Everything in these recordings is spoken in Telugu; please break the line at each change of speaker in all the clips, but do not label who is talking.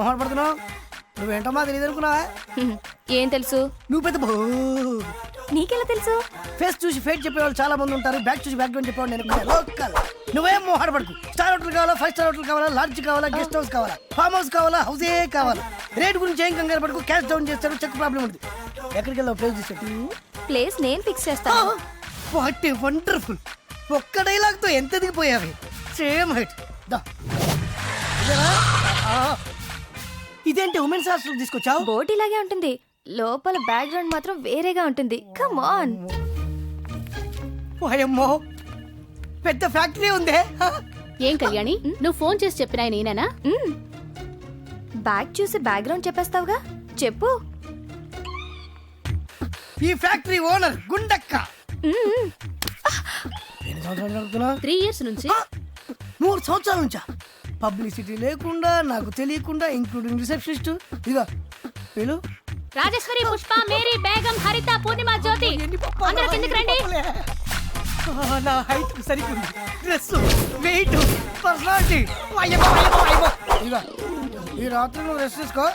మొహం పడుతున్నావు? నువ్వేంటో మాకు తెలియదు అనుకున్నావా.
ఏం తెలుసు?
నువ్వు పెద్ద బో
నీకెలా తెలుసు?
ఫేస్ చూసి ఫేట్ చెప్పేవాళ్ళు చాలా మంది ఉంటారు బ్యాక్ చూసి బ్యాక్ చెప్పేవాళ్ళు నేను ఒక్కడే. లోకల్ నువ్వేం మోహాడ పడుకు. స్టార్ హోటల్ కావాలా ఫైవ్ స్టార్ హోటల్ కావాలా లాడ్జ్ కావాలా గెస్ట్ హౌస్ కావాలా ఫామ్ హౌస్ కావాలా హౌసే కావాలా. రేట్ గురించి ఏం కంగారు పడుకు క్యాష్ డౌన్ చేస్తాడు చెక్ ప్రాబ్లం ఉంది. ఎక్కడికి వెళ్ళావు ప్లేస్ తీసుకెళ్ళి.
ప్లేస్ నేను ఫిక్స్ చేస్తాను.
వాట్ వండర్ఫుల్ ఒక్క డైలాగ్తో ఎంత దిగిపోయావి సేమ్ హైట్ దా. ఇదేనా? ఆ. ఇదేంటి ఉమెన్స్ హాస్టల్ తీసుకొచ్చావు?
బోట్ ఇలాగే ఉంటుంది. లోపల బ్యాక్గ్రౌండ్ మాత్రం వేరేగా ఉంటుంది. కమ్ ఆన్
ఓయమ్మో పెద్ద ఫ్యాక్టరీ ఉందే.
ఏం కళ్యాణి? నువ్వు ఫోన్ చేసి చెప్పినా నేనేనా
బ్యాగ్ చూసి బ్యాక్గ్రౌండ్ చెప్పేస్తావుగా? చెప్పు.
ఈ factory owner Gundakka.
Three years నుంచి.
మూడు సంవత్సరాల నుంచా? పబ్లిసిటీ లేకుండా నాకు తెలియకుండా ఇంక్లూడింగ్ రిసెప్షనిస్ట్ ఇదిగా వీళ్ళు.
రాజేశ్వరి పుష్ప మేరీ బేగం హరిత పూర్ణిమ జ్యోతి. అందరూ కిందకి రండి.
నా హైట్ సరిగ్గా డ్రెస్ వెయిట్ పర్సనాలిటీ ఈ రాత్రి నువ్వు రెస్ట్ తీసుకో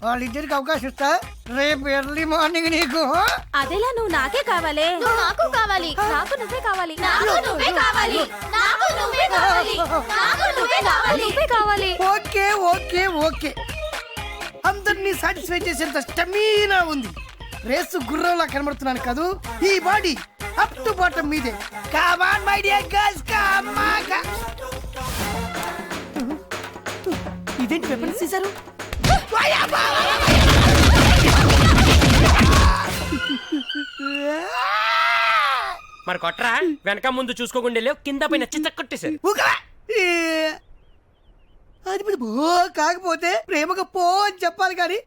వాళ్ళిద్దరికి అవకాశం ఇస్తా. రేపు ఎర్లీ మార్నింగ్ నీకు
అదేలా నువ్వు నాకే కావాలి. నాకు కావాలి. నాకు నువ్వే కావాలి. నాకు నువ్వే కావాలి. నాకు నువ్వే కావాలి. నాకు నువ్వే కావాలి. నువ్వే కావాలి.
Okay okay okay. అందరినీ సాటిస్ఫై చేసేంత స్టమీనా ఉంది. రేసు గుర్రంలా కనబడుతున్నాను కదూ ఈ బాడీ అప్ టు బాటం మీదే. Come on my dear girls కమాగా ఇదేంటి వెపన్స్ తీశారు
మరి కొట్రా వెనక ముందు చూసుకోకుండా వెళ్ళావు కింద పైన చిత్త కొట్టేశారు.
అది కాకపోతే ప్రేమగా పో అని చెప్పాలి కానీ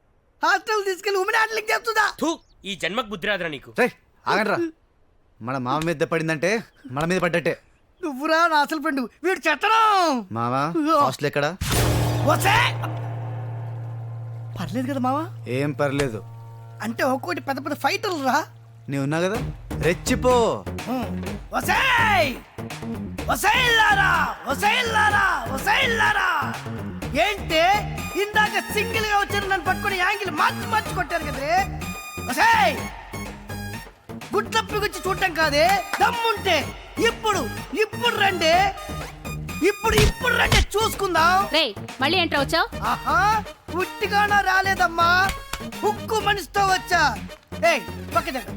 హాస్టల్ తీసుకెళ్ళి ఉమెన్ చేస్తుందా
థూ ఈ జన్మకు బుద్ధి రాదురా నీకు.
ఆగండ్రా. మన మామ మీద పడిందంటే మన మీద పడ్డట్టే.
నువ్వురా నా అసలు ఫ్రెండ్ వీడు చెత్తడం
మామ హాస్టల్ ఎక్కడ?
వసే! పర్లేదు కదా మావా?
ఏం పర్లేదు.
అంటే ఒక్కోటి పెద్ద పెద్ద ఫైటర్లు రా.
నీ ఉన్నా కదా? రెచ్చిపో.
వసై వసైల్లారా వసైల్లారా వసైల్లారా ఏంటి? ఇందాక సింగిల్గా వచ్చారు నన్ను పట్టుకొని యాంగిల్ మార్చి మార్చి కొట్టారు కదే వసై గుట్లప్పి గుచ్చి చూడటం కాదే దమ్ముంటే. ఇప్పుడు ఇప్పుడు రండి. ఇప్పుడు ఇప్పుడు రండి చూసుకుందాం.
రే మళ్ళీ ఎంటర్ వచ్చావు?
ఆహా ఉట్టిగానా రాలేదమ్మా? ఉక్కు మనిషితో వచ్చా? ఏయ్ పక్క జరగ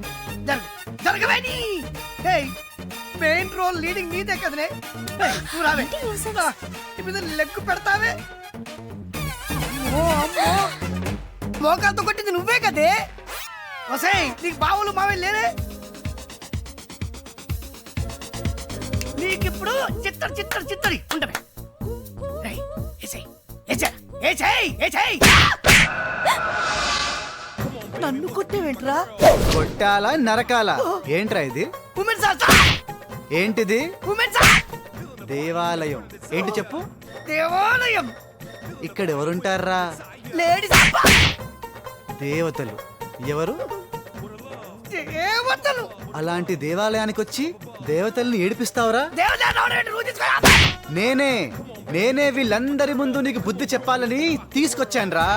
జరగ జరగవేని ఏయ్ మెయిన్ రోల్ లీడింగ్ నీదే కదనే? ఏయ్, నువ్వు రావే. ఇప్పుడు లెగ్గు పెడతావే. ఓ అమ్మో. మోకాలతో కొట్టింది నువ్వే కదే? వసేయ్ నీకు బావులు మావే లేరే నీకిప్పుడు చిత్తడి చిత్తడి చిత్తడి. ఉండవే. నన్ను కొట్టేవేంట్రా?
కొట్టాలా నరకాలా? ఏంట్రా ఇది?
Women sir.
ఏంటిది?
Women sir.
దేవాలయం. ఏంటి చెప్పు?
దేవాలయం.
ఇక్కడ ఎవరుంటారా
లేడీస్
దేవతలు. ఎవరు?
దేవతలు.
అలాంటి దేవాలయానికి వచ్చి దేవతల్ని ఏడిపిస్తావురా? నేనే నేనే వీళ్ళందరి ముందు నీకు బుద్ధి చెప్పాలని తీసుకొచ్చానురా.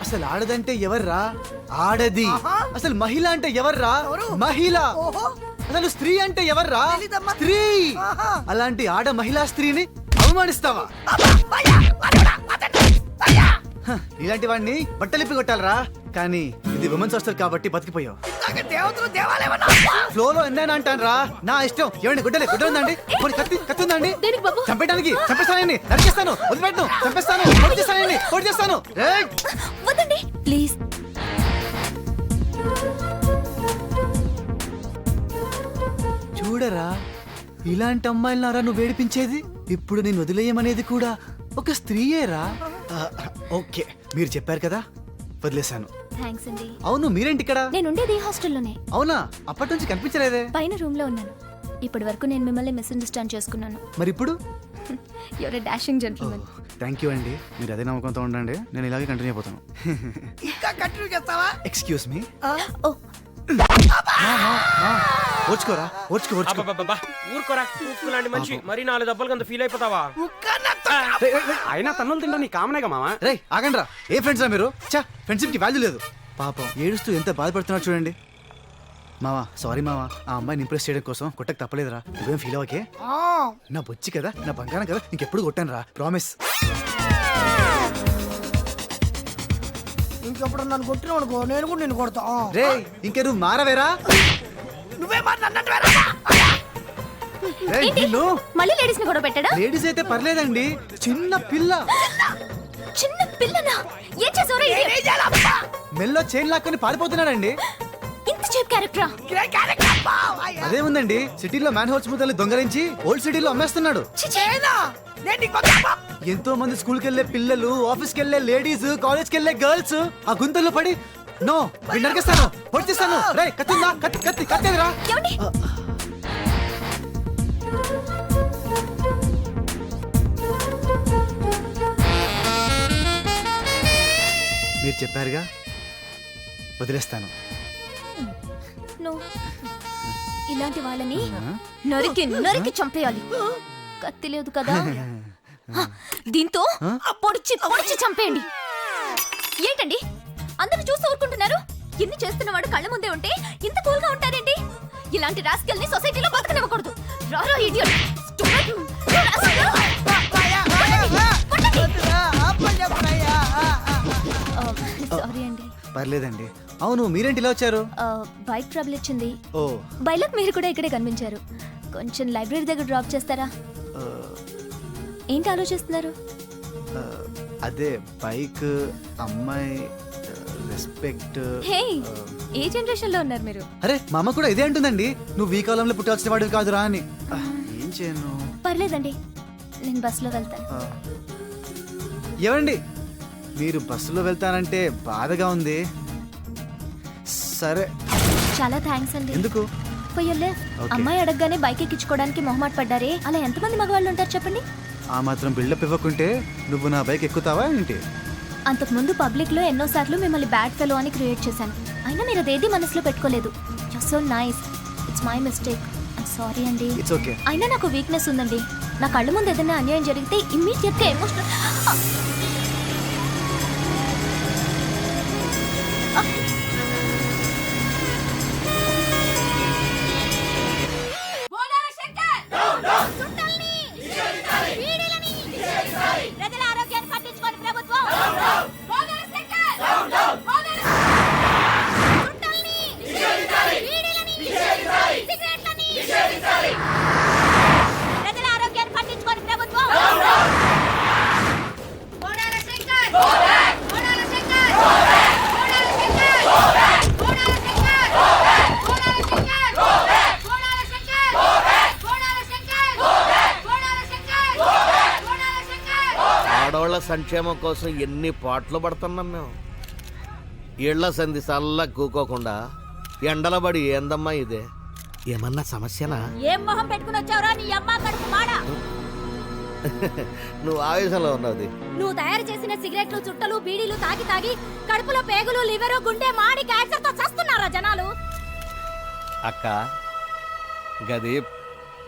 అసలు ఆడదంటే ఎవర్రా? ఆడది. అసలు మహిళ అంటే ఎవర్రా?
ఎవరు?
మహిళ. అసలు స్త్రీ అంటే ఎవర్రా. స్త్రీ. అలాంటి ఆడ మహిళా స్త్రీని అవమానిస్తావా? ఇలాంటి వాడిని బట్టలిప్పి కొట్టాలరా? కానీ ఇది ఉమెన్స్ హాస్టల్ కాబట్టి బతికిపోయావు.
దేవతలు దేవాలయం
ఫ్లోలో ఎన్నైనా అంటాను నా ఇష్టం. ఏమండి గుడ్డలే గుడ్డ ఉందండి కత్తి కత్తి ఉందండి? చంపేయడానికి చంపేస్తానండి. నరికేస్తాను. వదిలిపెట్టను. చంపేస్తాను. చేస్తానండి పొడి చేస్తాను
ప్లీజ్.
చూడరా ఇలాంటి అమ్మాయిలనారా నువ్వు వేడిపించేది ఇప్పుడు నేను వదిలేయమనేది కూడా ఒక స్త్రీయేరా? ఓకే. మీరు చెప్పారు కదా వదిలేశాను.
థ్యాంక్స్ అండి.
అవును మీరేంటి ఇక్కడ?
నేను ఉండేది ఈ హాస్టల్లోనే.
అవునా? అప్పటి నుంచి కనిపించలేదే.
పైన రూమ్లో ఉన్నాను. ఇప్పటి వరకు నేను మిమ్మల్ని మిస్అండర్స్టాండ్ చేసుకున్నాను.
మరి ఇప్పుడు?
Your dashing gentlemen
thank you అండి. మీరు అదే నమ్మకంతో ఉండండి. నేను ఇలాగే కంటిన్యూ అయిపోతాను.
ఇంకా కంటిన్యూ చేస్తావా?
ఎక్స్క్యూజ్ మీ
ఓ
ఓర్చుకోరా ఓర్చుకో ఓర్చుకో.
అబ్బబ్బబ్బా ఊరుకోరా. ఉప్పు లాంటి మనిషి మరి నాలుగు దెబ్బలు అంత ఫీల్ అయిపోతావా?
అయినా తన్నులు తింటా నీ కామనేగా మామ
రే ఆగండ్రా. ఏ ఫ్రెండ్స్ రా మీరు? చా ఫ్రెండ్షిప్కి వాల్యూ లేదు. పాపం. ఏడుస్తూ ఎంత బాధపడుతున్నాడు చూడండి. మావా సారీ మావా. ఆ అమ్మాయిని ఇంప్రెస్ చేయడం కోసం కొట్టకు తప్పలేదురా. నువ్వేం ఫీల్ అవ్వకే? నా బొచ్చి కదా నా బంగారం కదా ఇంకెప్పుడు కొట్టాను రా ప్రామిస్
ఇంకెప్పుడు నన్ను కొట్టినావు అనుకో నేను కూడా నిన్ను కొడతా.
రే ఇంకే నువ్వు మారవేరా?
నువ్వే
రేయ్, నిన్ను
మళ్ళీ లేడీస్ని గొడవ పెట్టాడా?
లేడీస్ అయితే పర్లేదండి. చిన్న పిల్ల.
చిన్న పిల్లనా? ఏం చేసావురా?
మెల్లో చైన్ లాక్కొని పారిపోతున్నాడండి.
ఇంత చీప్ క్యారెక్టరా
అదే ఉందండి. సిటీలో మ్యాన్ హౌస్ ముద్దలు దొంగలించి ఓల్డ్ సిటీలో అమ్మేస్తున్నాడు ఎంతో మంది స్కూల్కి వెళ్ళే పిల్లలు ఆఫీస్కి వెళ్ళే లేడీస్ కాలేజ్కి వెళ్ళే గర్ల్స్ ఆ గుంతల్లో పడి నో నరికేస్తాను. పొడిచేస్తాను. రే కత్తిందా? కత్తి కత్తి కత్తేదిరా?
ఏమండి?
మీరు చెప్పారుగా వదిలేస్తాను.
నువ్వు ఇలాంటి వాళ్ళని నరికి నరికి చంపేయాలి. కత్తి లేదు కదా? దీంతో పొడిచి పొడిచి చంపేయండి. ఏంటండి? అందరూ చూస్తూ ఊరుకుంటున్నారు? ఎన్ని చేస్తున్నవాడు కళ్ళ ముందే ఉంటే ఇంత కూల్గా ఉంటారేంటి? ఇలాంటి రాస్కెల్ని సొసైటీలో బతకనివ్వకూడదు. రారో ఇడియట్ సారీ అండి.
పర్లేదండి. అవును మీరేంటి ఇలా వచ్చారు?
బైక్ ట్రబుల్ ఇచ్చింది
ఓ.
బైలక్ మీరు కూడా ఇక్కడే కనిపించారు. కొంచెం లైబ్రరీ దగ్గర డ్రాప్ చేస్తారా? ఏంటి ఆలోచిస్తున్నారు?
అదే బైక్ అమ్మాయి రెస్పెక్ట్
హే ఏ జనరేషన్లో ఉన్నారు మీరు?
అరే మా అమ్మ కూడా ఇదే అంటుందండి. నువ్వు ఈ కాలంలో పుట్టాల్సిన వాడివి కాదురా అని. ఏం చేయను?
పర్లేదండి. నేను బస్సులో వెళ్తాను.
ఏమండి మీరు బస్సులో వెళ్తానంటే బాధగా ఉంది. సరే.
చాలా థ్యాంక్స్ అండి.
ఎందుకు.
అమ్మాయి అడగగానే బైక్ ఎక్కించుకోవడానికి మొహమాట పడ్డారే. అలా ఎంతమంది మగవాళ్ళు ఉంటారు చెప్పండి?
ఆ మాత్రం బిల్డప్ ఇవ్వకుంటే నువ్వు నా బైక్ ఎక్కుతావా ఏంటి?
అంతకుముందు పబ్లిక్లో ఎన్నో సార్లు మిమ్మల్ని బ్యాడ్ ఫెలో అని క్రియేట్ చేశాను. అయినా మీరు అదేది మనసులో పెట్టుకోలేదు. So nice it's my mistake sorry అండి.
ఇట్స్ ఓకే
అయినా నాకు వీక్నెస్ ఉందండి. నా కళ్ళ ముందు ఏదైనా అన్యాయం జరిగితే ఇమ్మీడియట్గా ఎమోషనల్
సంక్షేమం కోసం ఎన్ని పాటలు పడుతున్నాం మేము? ఇళ్ళ సంధి సల్లా కూకోకుండా ఎండలబడి ఏందమ్మా ఇదే? ఏమన్నా సమస్యనా?
ఏం మొహం పెట్టుకుని వచ్చావురా? నీ అమ్మ కడుపు మాడ?
నువ్వు ఆవేశంలో ఉన్నది
నువ్వు తయారు చేసిన సిగరెట్లు చుట్టలు బీడీలు తాగి తాగి కడుపులో పేగులు లివరు గుండె మాడి క్యాన్సర్తో చస్తున్నారా జనాలు?
అక్క గది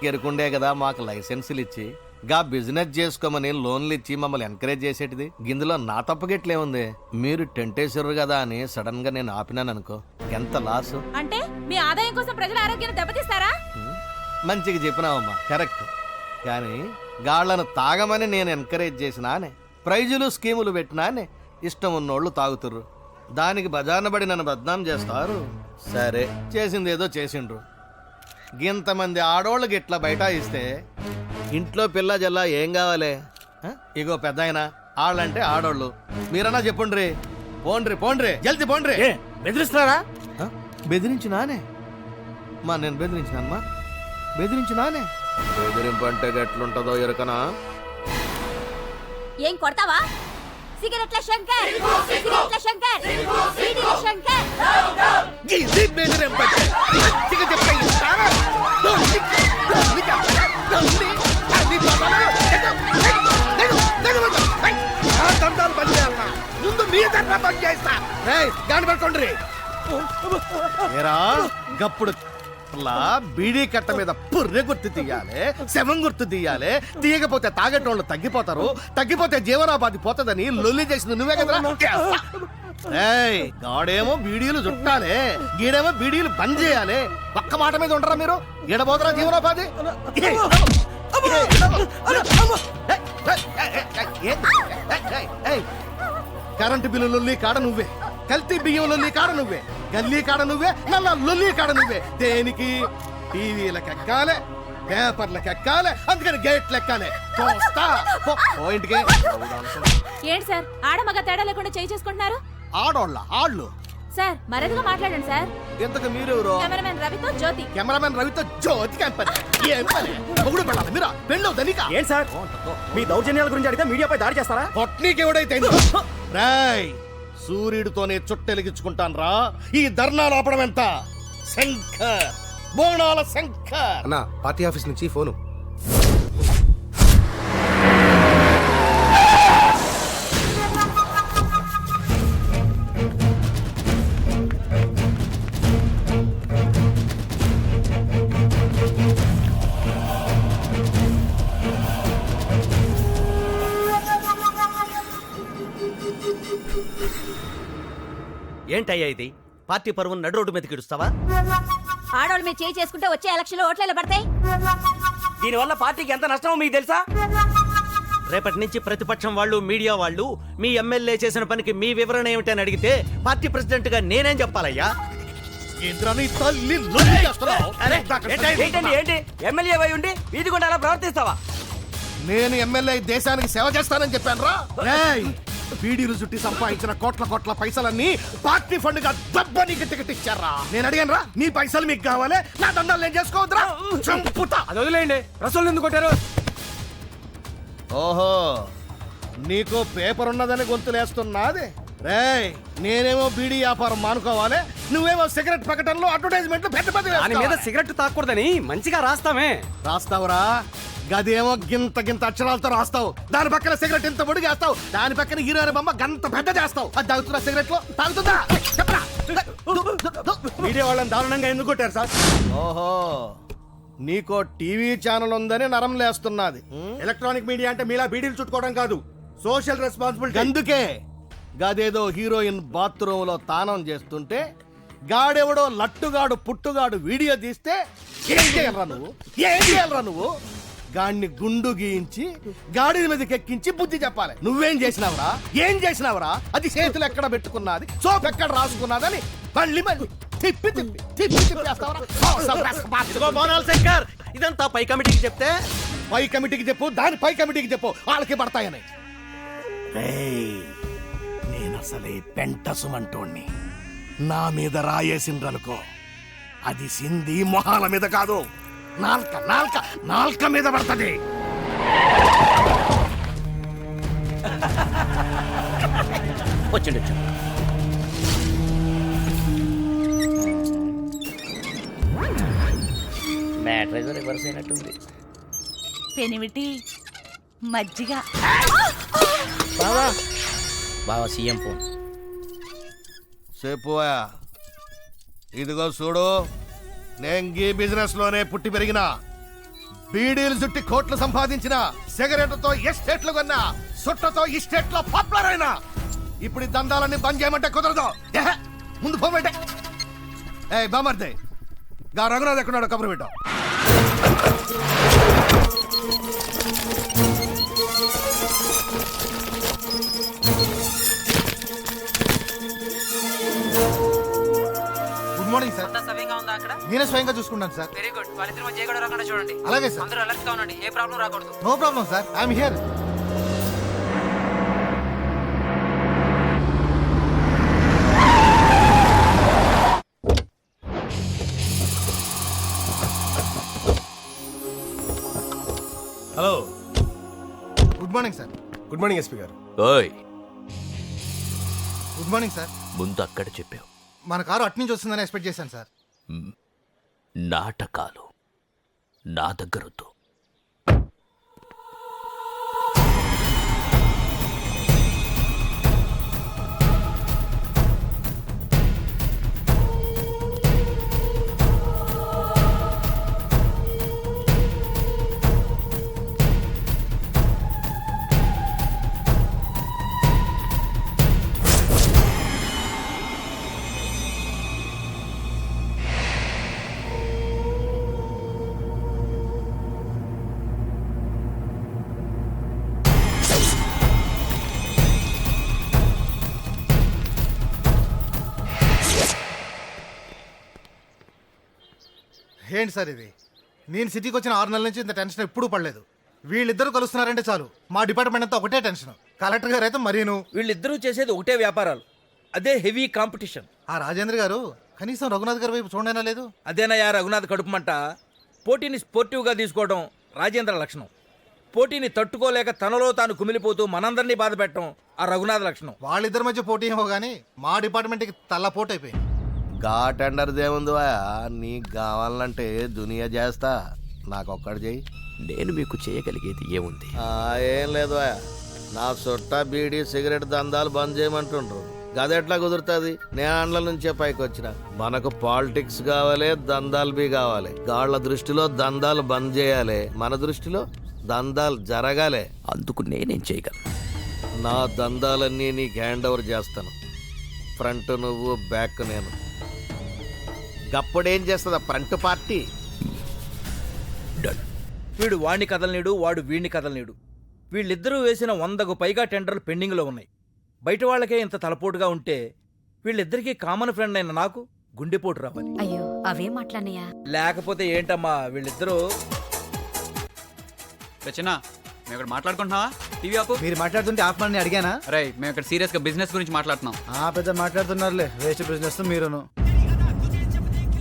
ఎరుకుండే కదా మాకు లైసెన్సులు ఇచ్చి గా బిజినెస్ చేసుకోమని లోన్లు ఇచ్చి మమ్మల్ని ఎంకరేజ్ చేసేటిది? గిందులో నా తప్పగిట్లేముంది మీరు టెంటేశ్వరు కదా అని సడన్గా నేను ఆపినాను అనుకో ఎంత లాసు
అంటే మీ ఆదాయం కోసం ప్రజల ఆరోగ్యాన్ని దెబ్బతీస్తారా?
మంచిగా చెప్పినావమ్మా కరెక్ట్ కానీ గాళ్ళను తాగమని నేను ఎంకరేజ్ చేసినానే ప్రైజులు స్కీములు పెట్టినానే ఇష్టం ఉన్నోళ్ళు తాగుతుర్రు. దానికి బజానబడి నన్ను బద్నాం చేస్తారు. సరే. చేసింది ఏదో చేసిండ్రు గింతమంది ఆడోళ్ళకి ఇట్లా బయట ఇస్తే ఇంట్లో పిల్ల జల్లా ఏం కావాలి? ఇగో పెద్ద ఆయన ఆళ్ళంటే ఆడోళ్ళు. మీరన్నా చెప్పుండ్రి. పోండ్రి పోండ్రి జల్ది పోండ్రి.
బెదిరిస్తున్నారా?
బెదిరించినానే. మా నేను బెదిరించినానమ్మా. బెదిరించినానే. బెదిరింపు అంటే ఎట్లుంటుందో ఎరకనా?
ఏం కొడతావా? సిగరెట్ల శంకర్! సిగరెట్ల శంకర్! బీడీల శంకర్!
ఇది బెదిరింపు అంటే.
గప్పుడు బీడీ కట్ట మీద పుర్రె గుర్తు తీయాలి శవం గుర్తు తీయాలి తీయకపోతే తాగేటోళ్ళు తగ్గిపోతారు తగ్గిపోతే జీవనాబాధి పోతుందని లొల్లి చేసింది నువ్వే కదా గాడేమో బీడీలు చుట్టాలి గీడేమో బీడీలు బంద్ చేయాలి. పక్క మాట మీద ఉండరా మీరు? గీడబోతారా జీవనోపాధి? కరెంటు బిల్లు లొల్లి కాడ నువ్వే. కల్తీ బియ్యం లొల్లి కాడ నువ్వే. గల్లీ కాడ నువ్వే. నల్ల లొల్లి కాడ నువ్వే. దేనికి? టీవీలకు ఎక్కాలే పేపర్లకు ఎక్కాలే అందుకని గేట్లు ఎక్కాలే.
ఏంటి సార్? ఆడమగ తేడా లేకుండా చేయి చేసుకుంటున్నారు?
ఆడోళ్ళ ఆళ్ళు.
సార్ మరదిగా మాట్లాడండి సార్.
ఇంతకు మీరెవరు?
కెమెరామెన్ రవితో జ్యోతి.
కెమెరామెన్ రవితో జ్యోతి కంపని. ఏం పని? మొగుడు పెళ్ళాలి మీరా? పెళ్ళవు దనిక
ఏంటి సార్? మీ దౌర్జన్యాల గురించి అడిగితే మీడియాపై దాడి చేస్తారా?
పొట్నీకి ఎవడైతే రాయ్ సూర్యుడితోనే చుట్టెలిగించుకుంటాను రా. ఈ ధర్నాలు ఆపడం ఎంత శంకర్ బోనాల శంకర్
అన్న పార్టీ ఆఫీస్ నుంచి ఫోను.
ఏంటయ్యా ఇది? పార్టీ పరువును నడు రోడ్డు మీదకి ఇడుస్తావా?
ఆడవాళ్ళు మీరు చేయి చేసుకుంటే వచ్చే ఎలక్షన్లో ఓట్లు ఎలా పడతాయి?
దీనివల్ల పార్టీకి ఎంత నష్టమో మీకు తెలుసా? రేపటి నుంచి ప్రతిపక్షం వాళ్ళు మీడియా వాళ్ళు మీ ఎమ్మెల్యే చేసిన పనికి మీ వివరణ ఏమిటని అడిగితే పార్టీ ప్రెసిడెంట్గా నేనేం చెప్పాలయ్యా? ఏంటండి ఏంటి ఎమ్మెల్యే అయి ఉండి వీధి గుండా అలా ప్రవర్తిస్తావా?
నేను ఎమ్మెల్యే దేశానికి సేవ చేస్తానని చెప్పాను రా బీడీలు చుట్టి సంపాదించిన కోట్ల కోట్ల పైసలన్నీ పార్టీ ఫండ్గా దబ్బనికి టికెట్ ఇచ్చారా నేను అడిగాను రా నీ పైసలు మీకు కావాలి నా దండాలు నేను చేసుకోవద్దురా. చంపుతా.
అది వదిలేయండి. రసోళ్ళు ఎందుకు కొట్టారు?
ఓహో నీకు పేపర్ ఉన్నదని గొంతులేస్తున్నది రేయ్ నేనేమో బీడీ వ్యాపారం మానుకోవాలి నువ్వేమో సిగరెట్ ప్రకటనలో అడ్వర్టైజ్మెంట్లు పెద్ద పెద్ద
దాని మీద? సిగరెట్ తాకూడదని మంచిగా రాస్తామే.
రాస్తావురా. గదేమో గింత గింత అక్షరాలతో రాస్తావు. దాని పక్కన సిగరెట్ ఇంత పొడి చేస్తావు. దాని పక్కన హీరోయిన్ బొమ్మ గంత పెద్ద చేస్తావు. అది తాగుతున్నా సిగరెట్లో తాగుతుందా? చెప్పరా.
మీడియా వాళ్ళని దారుణంగా ఎందుకు కొట్టారు సార్?
ఓహో. నీకో టీవీ ఛానల్ ఉందని నరం లేస్తున్నది.
ఎలక్ట్రానిక్ మీడియా అంటే మీలా బీడీలు చుట్టుకోవడం కాదు. Social responsibility.
అందుకే గదేదో హీరోయిన్ బాత్రూమ్లో తానం చేస్తుంటే గాడెవడో లట్టుగాడు పుట్టుగాడు వీడియో తీస్తే ఏం చేయాలరా నువ్వు? ఏం చేయాలరా నువ్వు? గాడిని గుండు గీయించి గాడిద మీదకి ఎక్కించి బుద్ధి చెప్పాలి. నువ్వేం చేసినావురా? ఏం చేసినావురా? అది చేతులు ఎక్కడ పెట్టుకున్నది? సోప్ ఎక్కడ రాసుకున్నదని మళ్ళీ మళ్ళీ తిప్పి తిప్పి తిప్పి తిప్పి వేస్తావురా? మోసం రెస్పాన్స్.
ఇదిగో మోనాల్ శంకర్ ఇదంతా పై కమిటీకి చెప్తే?
పై కమిటీకి చెప్పు దాని పై కమిటీకి చెప్పు. వాళ్ళకి పడతాయని. నేను అసలే పెంట సుమంటోణ్ణి. నా మీద రాయేసిండ్రనుకో. అది సింధి మొహాల మీద కాదు. నాల్క నాల్క నాల్క మీద పడుతుంది.
వచ్చిండు మ్యాటర్ రివర్స్ అయినట్టుంది.
పెనిమిటి మజ్జిగ.
బావా బావా సీఎం ఫోన్.
చెప్పువా ఇదిగో చూడు. నేను గీ బిజినెస్లోనే పుట్టి పెరిగిన బీడీలు చుట్టి కోట్లు సంపాదించిన సిగరెట్లతో ఎస్టేట్లు కొన్నా సుట్టతో ఇస్టేట్లో పాపులర్ అయినా. ఇప్పుడు ఈ దందాలన్నీ బంద్ చేయమంటే కుదరదు. ఎహె, ముందు పోమంటే ఏ బామర్దే. గా రఘునాథ్ ఎక్కడున్నాడు కబురు పెట్టావు
నేనే స్వయంగా చూసుకుంటాను సార్.
వెరీ గుడ్ వాళ్ళిద్దరి మధ్య ఏ గొడవ రాకుండా చూడండి.
అలాగే సార్.
అందరూ అలర్ట్గా ఉండండి. ఏ ప్రాబ్లం రాకూడదు.
No problem sir. I'm here.
Hello
good morning sir
good morning SP garu.
ఓయ్.
గుడ్ మార్నింగ్ సార్
ముందు అక్కడ చెప్పావు.
మన కారు అటు నుంచి వస్తుందని ఎక్స్పెక్ట్ చేశాను సార్.
నాటకాలు. నా దగ్గరొద్దు
ఏంటి సార్ ఇది? నేను సిటీకి వచ్చిన ఆరు నెలల నుంచి ఇంత టెన్షన్ ఎప్పుడూ పడలేదు. వీళ్ళిద్దరూ కలుస్తున్నారంటే చాలు. మా డిపార్ట్మెంట్ అంతా ఒకటే టెన్షన్. కలెక్టర్ గారు అయితే మరీను.
వీళ్ళిద్దరూ చేసేది ఒకటే వ్యాపారాలు. అదే హెవీ కాంపిటీషన్.
ఆ రాజేంద్ర గారు కనీసం రఘునాథ్ గారి వైపు చూడైనా లేదు?
అదేనయ్యా రఘునాథ్ కడుపుమంట పోటీని స్పోర్టివ్గా తీసుకోవడం రాజేంద్ర లక్షణం. పోటీని తట్టుకోలేక తనలో తాను కుమిలిపోతూ మనందరినీ బాధ పెట్టడం ఆ రఘునాథ్ లక్షణం.
వాళ్ళిద్దరి మధ్య పోటీ ఏమో కానీ మా డిపార్ట్మెంట్కి తల్లపోటు అయిపోయింది
గా టెండర్ దేవుంది నీకు కావాలంటే దునియా చేస్తా. నాకు ఒక్కటి చెయ్యి.
నేను మీకు చేయగలిగేది ఏముంది?
ఆ, ఏం లేదు నా చుట్ట బీడీ సిగరెట్ దందాలు బంద్ చేయమంటుండ్రు. గదెట్లా కుదురుతుంది? నేను అండ్ల నుంచే పైకి వచ్చిన మనకు పాలిటిక్స్ కావాలి దందాలు బి కావాలి. గాళ్ళ దృష్టిలో దందాలు బంద్ చేయాలి. మన దృష్టిలో దందాలు జరగాలి.
అందుకు నేనేం చేయగలను?
నా దందాలన్నీ నీకు హ్యాండ్ ఓవర్ చేస్తాను. ఫ్రంట్ నువ్వు బ్యాక్ నేను. గప్పుడేం చేస్తుంది ఫ్రంట్ పార్టీ.
వీడు వాణ్ణి కదలనీడు వాడు వీడిని కదలనీడు. వీళ్ళిద్దరూ వేసిన వందకు పైగా టెండర్లు పెండింగ్లో ఉన్నాయి. బయట వాళ్ళకే ఇంత తలపోటుగా ఉంటే వీళ్ళిద్దరికీ కామన్ ఫ్రెండ్ అయిన నాకు గుండెపోటు రావాలి.
అయ్యో అవే మాట్లాడినయా
లేకపోతే ఏంటమ్మా వీళ్ళిద్దరూ?
రచన మేము ఇక్కడ మాట్లాడుకుంటున్నావా? టీవీ ఆపు.
మీరు మాట్లాడుతుంటే ఆపమని అడిగానా?
రై మేము ఇక్కడ సీరియస్గా బిజినెస్ గురించి మాట్లాడుతున్నాం.
ఆ పెద్ద మాట్లాడుతున్నారులే. వేస్ట్ బిజినెస్ మీరును.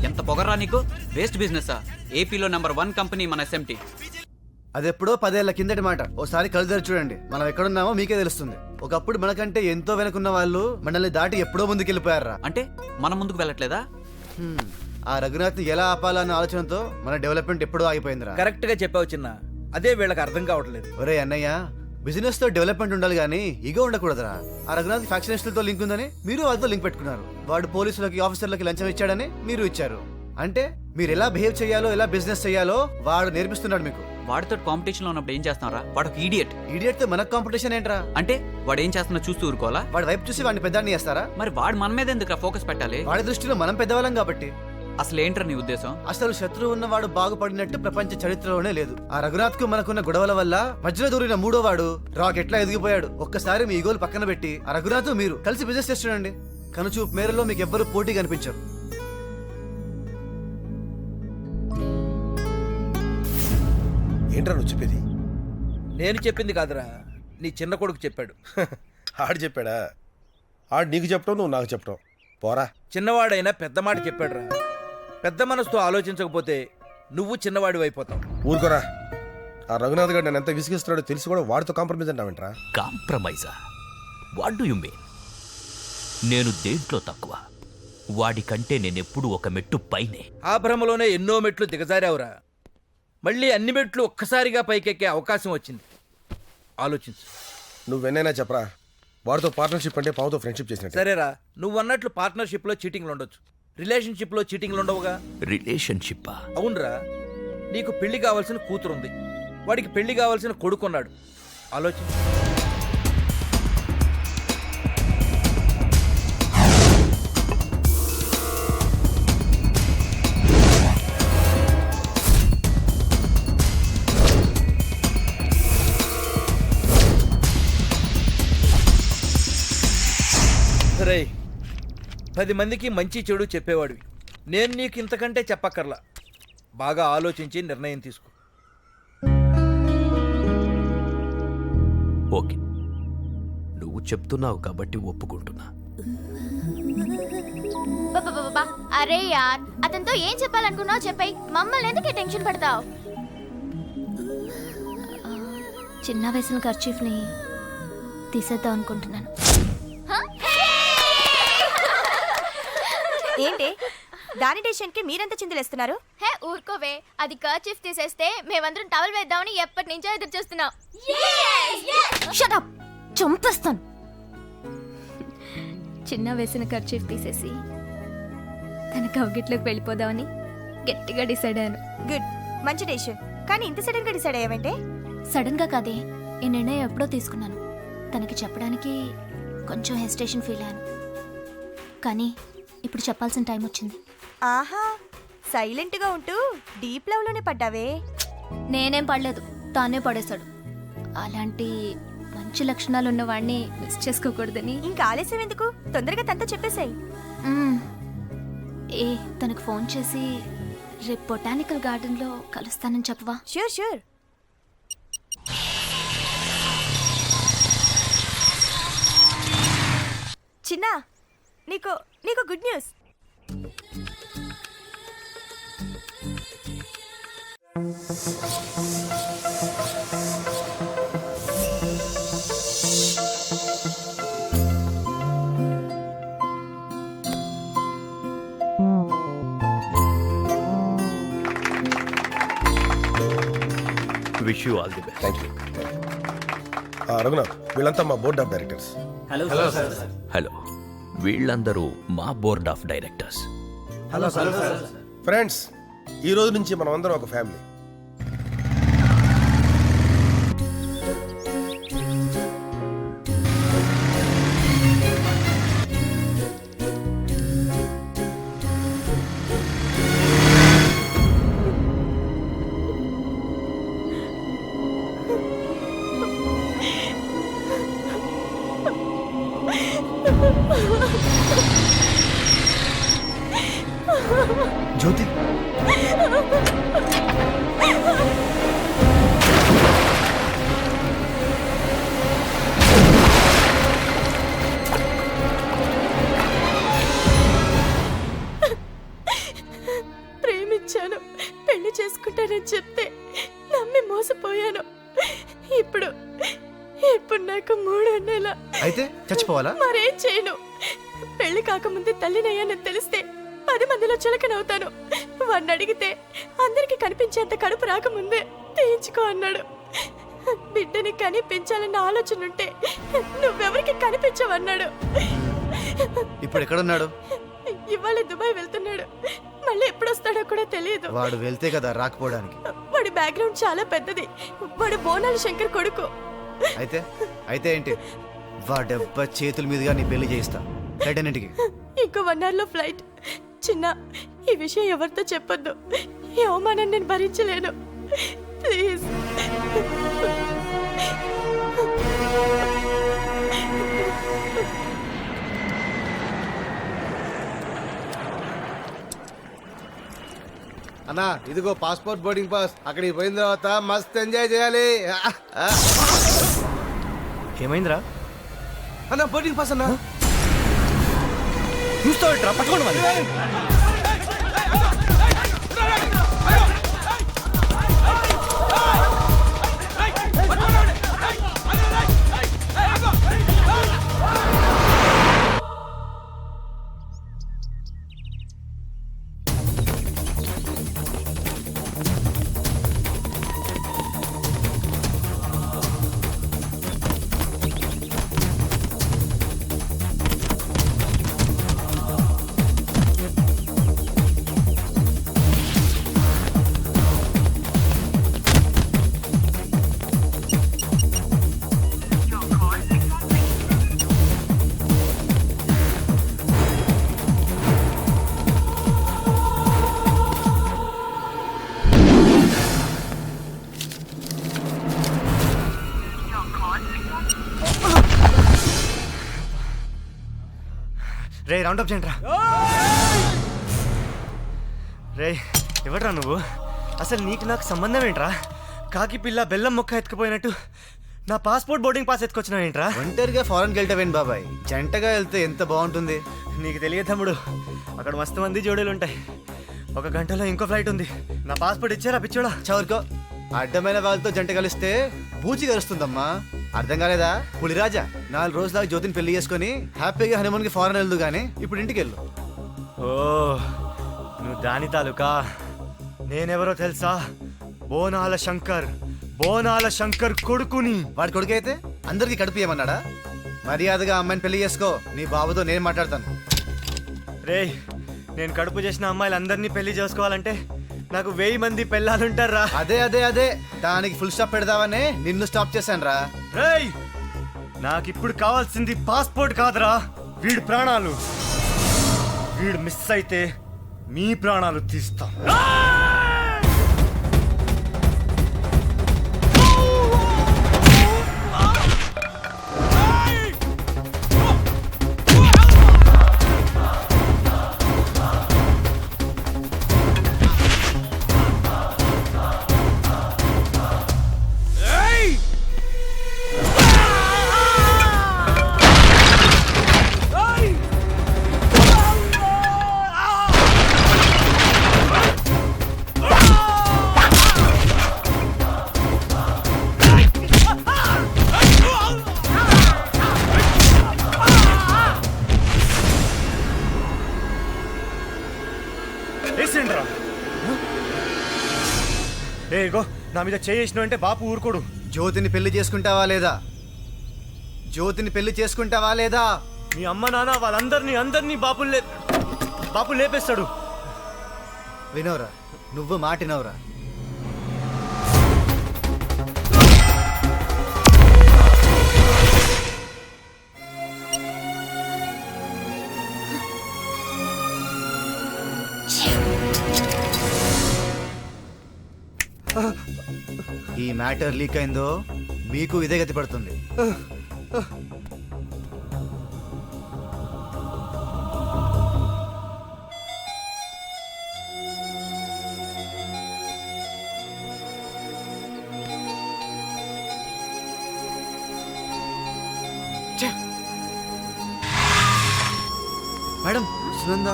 ఎంత పొగర్రా నీకు? వేస్ట్ బిజినెస్ ఏపీలో నెంబర్ వన్ కంపెనీ మన ఎస్ఎంటి
అది ఎప్పుడో పదేళ్ళ కిందటి మాట. ఓసారి కళ్ళు తెరిచి చూడండి. మనం ఎక్కడున్నామో మీకే తెలుస్తుంది. ఒకప్పుడు మనకంటే ఎంతో వెనకున్న వాళ్ళు మనల్ని దాటి ఎప్పుడో ముందుకు వెళ్ళిపోయారా
అంటే మనం ముందుకు వెళ్ళట్లేదా?
హ్మ్. ఆ రఘునాథ్ని ఎలా ఆపాలన్న ఆలోచనతో మన డెవలప్మెంట్ ఎప్పుడో ఆగిపోయిందిరా.
కరెక్ట్గా చెప్పావు చిన్న. అదే వీళ్ళకి అర్థం కావట్లేదు.
ఒరే అన్నయ్య బిజినెస్తో డెవలప్మెంట్ ఉండాలి కానీ ఇగో ఉండకూడదురా. ఆ రఘునాథ్ ఫ్యాక్షనిస్టులతో లింక్ ఉందని మీరు వాళ్ళతో లింక్ పెట్టుకున్నారు. వాడు పోలీసులకి ఆఫీసర్లకి లంచం ఇచ్చాడని మీరు ఇచ్చారు. అంటే మీరు ఎలా బిహేవ్ చేయాలో ఎలా బిజినెస్ చేయాలో వాడు నేర్పిస్తున్నాడు మీకు.
వాడితో కాంపిటీషన్లో ఉన్నప్పుడు ఏం చేస్తున్నారా వాడు ఒక ఈడియట్
ఇడియట్. తో మనకు కాంపిటీషన్ ఏంట్రా?
అంటే వాడు ఏం చేస్తున్నా చూస్తూ ఊరుకోవాలా?
వాడి వైపు చూసి వాడిని పెద్దాన్ని చేస్తారా?
మరి వాడు మన మీద ఎందుకు ఫోకస్ పెట్టాలి?
వాడి దృష్టిలో మనం పెద్దవాళ్ళం కాబట్టి.
అసలు ఏంట్రా నీ ఉద్దేశం?
అసలు శత్రువు ఉన్నవాడు బాగుపడినట్టు ప్రపంచ చరిత్రలోనే లేదు. ఆ రఘునాథ్కు మనకున్న గొడవల వల్ల మధ్యలో దూరిన మూడో వాడు రాక్ ఎట్లా ఎదిగిపోయాడు? ఒక్కసారి మీ ఈగోలు పక్కన పెట్టి ఆ రఘునాథ్ మీరు కలిసి బిజినెస్ చేసి చూడండి కనుచూపు మేరలో మీకు ఎవ్వరు పోటీ కనిపించరు.
ఏంట్రా నువ్వు చెప్పేది?
నేను చెప్పింది కాదురా. నీ చిన్న కొడుకు చెప్పాడు.
ఆడు చెప్పాడా? ఆడు నీకు చెప్పడం నువ్వు నాకు చెప్పడం పోరా.
చిన్నవాడైనా పెద్ద మాట చెప్పాడురా. పెద్ద మనసుతో ఆలోచించకపోతే నువ్వు చిన్నవాడివి అయిపోతావు.
ఊరుకోరా. ఆ రఘునాథ్ గారు నేను ఎంత విసిగిస్తున్నాడో తెలిసి కూడా వాడితో కాంప్రమైజ్ అంటావేంట్రా
కాంప్రమైజా? What do you mean? నేను దేంట్లో తక్కువ? వాడికంటే నేనెప్పుడు ఒక మెట్టు పైనే.
ఆ భ్రమలోనే ఎన్నో మెట్లు దిగజారావురా. మళ్ళీ అన్ని మెట్లు ఒక్కసారిగా పైకెక్కే అవకాశం వచ్చింది. ఆలోచించు.
నువ్వెన్నైనా చెప్పరా? వాడితో పార్ట్నర్షిప్ అంటే పావుతో ఫ్రెండ్షిప్ చేసినట్టు.
సరేరా నువ్వు అన్నట్లు పార్ట్నర్షిప్లో చీటింగ్లు ఉండొచ్చు. రిలేషన్షిప్లో చీటింగ్లు ఉండవుగా
రిలేషన్షిప్పా?
అవునరా. నీకు పెళ్ళి కావాల్సిన కూతురుంది. వాడికి పెళ్ళి కావాల్సిన కొడుకున్నాడు. ఆలోచించు రేయ్ పది మందికి మంచి చెడు చెప్పేవాడివి. నేను నీకు ఇంతకంటే చెప్పక్కర్లా. బాగా ఆలోచించి నిర్ణయం తీసుకో.
ఓకే. నువ్వు చెప్తున్నావు కాబట్టి ఒప్పుకుంటున్నా.
అరే యార్ అతనితో ఏం చెప్పాలనుకున్నావు చెప్పాయి. మమ్మల్ని ఎందుకు టెన్షన్ పడతావు? చిన్న వయసున ఖర్చీఫ్ని తీసేద్దాం అనుకుంటున్నాను.
ఏంటి? దాని డెసిషన్కి మీరెంత చిందులేస్తున్నారు?
హే ఊరుకోవే. అది కర్చీఫ్ తీసేస్తే మేమందరం టవల్ వేద్దామని ఎప్పటి నుంచో ఎదురు చూస్తున్నాం. Shut up! చంపేస్తాను. చిన్న వేసిన ఖర్చీఫ్ తీసేసి తన కౌగిట్లోకి వెళ్ళిపోదామని గట్టిగా డిసైడ్ అయ్యాను.
గుడ్ మంచి డెసిషన్. కానీ ఇంత సడన్గా డిసైడ్ అయ్యావంటే?
సడన్గా కాదే ఈ నిర్ణయం ఎప్పుడో తీసుకున్నాను. తనకి చెప్పడానికి కొంచెం హెసిటేషన్ ఫీల్ అయ్యాను. కానీ ఇప్పుడు చెప్పాల్సిన టైం వచ్చింది.
ఆహా సైలెంట్గా ఉంటూ డీప్ లవ్లోనే పడ్డావే.
నేనేం పడలేదు తానే పడేశాడు. అలాంటి మంచి లక్షణాలు ఉన్న వాడిని మిస్ చేసుకోకూడదని.
ఇంకా ఆలస్యం ఎందుకు? తొందరగా తనతో చెప్పేసాయి.
మ్మ్. ఏ తనకు ఫోన్ చేసి రేపు బొటానికల్ గార్డెన్లో కలుస్తానని చెప్పవా?
షూర్ షూర్ చిన్న నీకు నీకు good news.
Wish you all the best
thank you Raghunath వీళ్ళంతా మా బోర్డ్ ఆఫ్ డైరెక్టర్స్
హలో వీళ్ళందరూ మా బోర్డ్ ఆఫ్ డైరెక్టర్స్.
ఫ్రెండ్స్ ఈ రోజు నుంచి మనం అందరం ఒక ఫ్యామిలీ.
చులకనవుతాను వాడిని అడిగితే అందరికి కనిపించేంత కడుపు రాకముందే తీయించుకో అన్నాడు. బిడ్డని కనిపించాలన్న ఆలోచన ఉంటే నువ్వెవరికి కనిపించవన్నాడు.
ఇప్పుడు ఎక్కడున్నాడు?
ఇవాళ దుబాయ్ వెళ్తున్నాడు. మళ్ళీ ఎప్పుడు వస్తాడో కూడా తెలియదు.
వాడు వెళ్తే కదా రాకపోవడానికి.
వాడి బ్యాక్గ్రౌండ్ చాలా పెద్దది. వాడు బోనాల శంకర్ కొడుకు.
అయితే అయితే ఏంటి? వాడెబ్బ చేతుల మీదుగా నీ పెళ్ళి చేయిస్తా.
ఇంకో వన్ అవర్లో ఫ్లైట్. చిన్న ఈ విషయం ఎవరితో చెప్పొద్దు. ఈ అవమానం నేను భరించలేను. ప్లీజ్.
అన్నా ఇదిగో పాస్పోర్ట్ బోర్డింగ్ పాస్. అక్కడికి పోయిన తర్వాత మస్త్ ఎంజాయ్ చేయాలి.
ఏమైందిరా?
అన్నా బోర్డింగ్ పాస్ అన్నా.
చూస్తావు పట్టుకోండి మరి రౌండ్ అప్ చేయండి రా రే ఎవడ్రా నువ్వు? అసలు నీకు నాకు సంబంధం ఏంట్రా? కాకి పిల్ల బెల్లం మొక్క ఎత్తుకుపోయినట్టు నా పాస్పోర్ట్ బోర్డింగ్ పాస్ ఎత్తుకొచ్చినావు ఏంట్రా? ఒంటరిగా ఫారెన్కి వెళ్తావేంటి బాబాయ్? జంటగా వెళ్తే ఎంత బాగుంటుంది? నీకు తెలియదు తమ్ముడు అక్కడ మస్తు మంది జోడీలు ఉంటాయి. ఒక గంటలో ఇంకో ఫ్లైట్ ఉంది. నా పాస్పోర్ట్ ఇచ్చారా పిచ్చోడా? చవరుకో అడ్డమైన వాళ్ళతో జంట కలిస్తే బూచి కలుస్తుందమ్మా అర్థం కాలేదా? పులిరాజా నాలుగు రోజుల జ్యోతిని పెళ్ళి చేసుకొని హ్యాపీగా హనుమాన్కి ఫారెన్ వెళ్దు గానీ ఇప్పుడు ఇంటికి వెళ్ళు ఓ నువ్వు దాని తాలూకా? నేనెవరో తెలుసా? బోనాల శంకర్ బోనాల శంకర్ కొడుకుని. వాడి కొడుకు అయితే అందరికి కడుపు ఏమన్నాడా? మర్యాదగా అమ్మాయిని పెళ్ళి చేసుకో నీ బాబుతో నేను మాట్లాడతాను. రే నేను కడుపు చేసిన అమ్మాయిలందరినీ పెళ్ళి చేసుకోవాలంటే నాకు వెయ్యి మంది పెళ్ళాలుంటారా? అదే అదే అదే. దానికి ఫుల్ స్టాప్ పెడదామనే నిన్ను స్టాప్ చేశాను రా రేయ్! నాకు ఇప్పుడు కావాల్సింది పాస్పోర్ట్ కాదురా. వీడి ప్రాణాలు. వీడు మిస్ అయితే మీ ప్రాణాలు తీస్తాం.
మీద చేసిన అంటే బాపు ఊరుకోడు.
జ్యోతిని పెళ్ళి చేసుకుంటావా లేదా? జ్యోతిని పెళ్ళి చేసుకుంటావా లేదా?
మీ అమ్మ నాన్న వాళ్ళందరినీ అందరినీ బాపు లే బాపు లేపేస్తాడు.
వినోరా నువ్వు మాటినవరా ఈ మ్యాటర్ లీక్ అయిందో మీకు ఇదే గతి పడుతుంది. మేడం సునంద.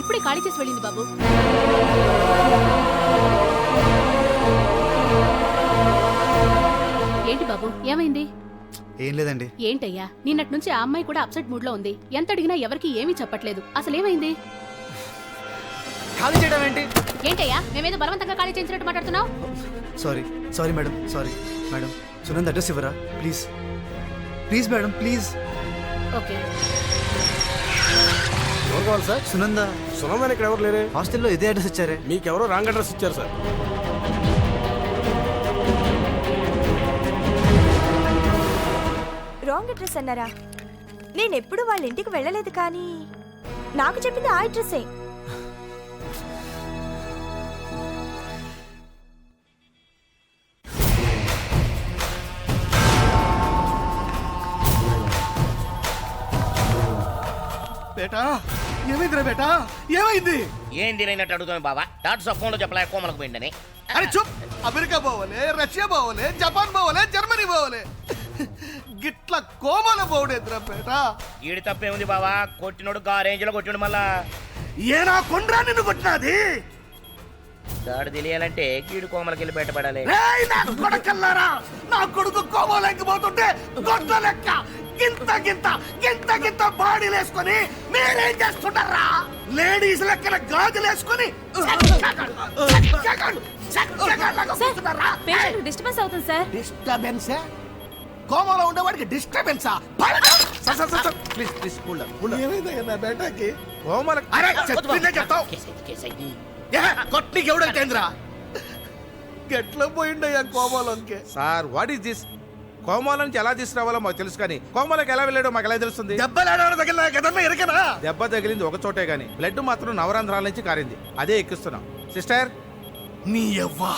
ఇప్పుడే ఖాళీ చేసి వెళ్ళింది బాబు. బాబు. ఏమైంది?
ఏం లేదండి.
ఏంటయ్యా? నిన్నటి నుంచి ఆ అమ్మాయి కూడా అప్సెట్ మూడ్లో ఉంది. ఎంత అడిగినా ఎవరికి ఏమీ చెప్పట్లేదు. అసలు ఏమైంది
ఖాళీ చేయడం ఏంటి?
ఏంటయ్యా? మేమేదో బలవంతంగా ఖాళీ చేయించినట్టు మాట్లాడుతున్నావు?
Sorry. Sorry madam. Sorry. Madam Sunanda address ఇవ్వరా? Please. Please madam please.
Okay.
ఎవరు కావాలి సార్?
సునంద.
సునందని ఇక్కడ ఎవరు లేరే?
హాస్టల్లో ఇదే అడ్రస్ ఇచ్చారే.
మీకెవరో రాంగ్ అడ్రస్ ఇచ్చారు సార్.
రాంగ్ అడ్రస్ అన్నారా? నేను ఎప్పుడు వాళ్ళ ఇంటికి వెళ్ళలేదు కానీ నాకు చెప్పింది ఆ అడ్రస్సే.
బేటా ఏమైందిరా బేటా? ఏమైంది?
అడుగుతాను డాక్టర్ ఫోన్లో చెప్పలే కోమలకు పోయిందని.
అరే చూప్! అమెరికా పోవలే రష్యా పోవలే జపాన్ పోవలే జర్మనీ పోవలే. గిట్ల కోమల పోవుడేద్రా బేటా.
ఈడి తప్పేముంది బావా? కొట్టినోడు గా రేంజ్లో కొట్టినోడు మళ్ళా.
ఏనా కొండ్రా నిన్ను కొట్టినది?
దాడు తెలియాలంటే కీడు కోమలకి వెళ్ళి బయటపడాలి.
రేయ్ నా కొడకల్లారా? నా కొడుకు కోమలెక్కి పోతుంటే గొడ్ల లెక్క గింత గింత గింత గింత బాడీలు వేసుకొని మీరేం చేస్తుంటారా? లేడీస్ లెక్కన గాజులు వేసుకొని
డిస్టర్బెన్స్ అవుతుంది సార్.
డిస్టర్బెన్స్ కోమలో ఉండేవాడికి డిస్టర్బెన్సా ప్లీజ్ ప్లీజ్ కూల్ కూల్ ఏమైందయ్యా నా బేటాకి? కోమల అరే చెప్పిందే చెప్తావు. కొట్టికి ఎవడంటేంద్రా గెట్లో పోయిండయ్యా కోమలంకి
సార్ వాట్ ఈస్ దిస్ కోమాల నుంచి ఎలా తీసుకురావాలో మాకు తెలుసు కానీ కోమాలకు ఎలా వెళ్ళాడో మాకు ఎలా తెలుస్తుంది? దెబ్బ తగిలింది ఒక చోటే గానీ బ్లడ్ మాత్రం నవరంధ్రాల నుంచి కారింది. అదే ఎక్కిస్తున్నాం. సిస్టర్
నీ ఎవ్వా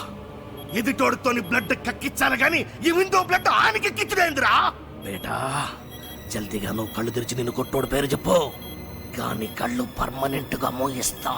ఎదుటోడుతోని బ్లడ్ కక్కిచ్చాను గాని ఈ బ్లడ్ ఆనికి ఎక్కించుడేంద్రా బేటా జల్దీగా నువ్వు కళ్ళు తెరిచి నిన్ను కొట్టోడు పేరు చెప్పు. కానీ కళ్ళు పర్మనెంట్గా మోగిస్తా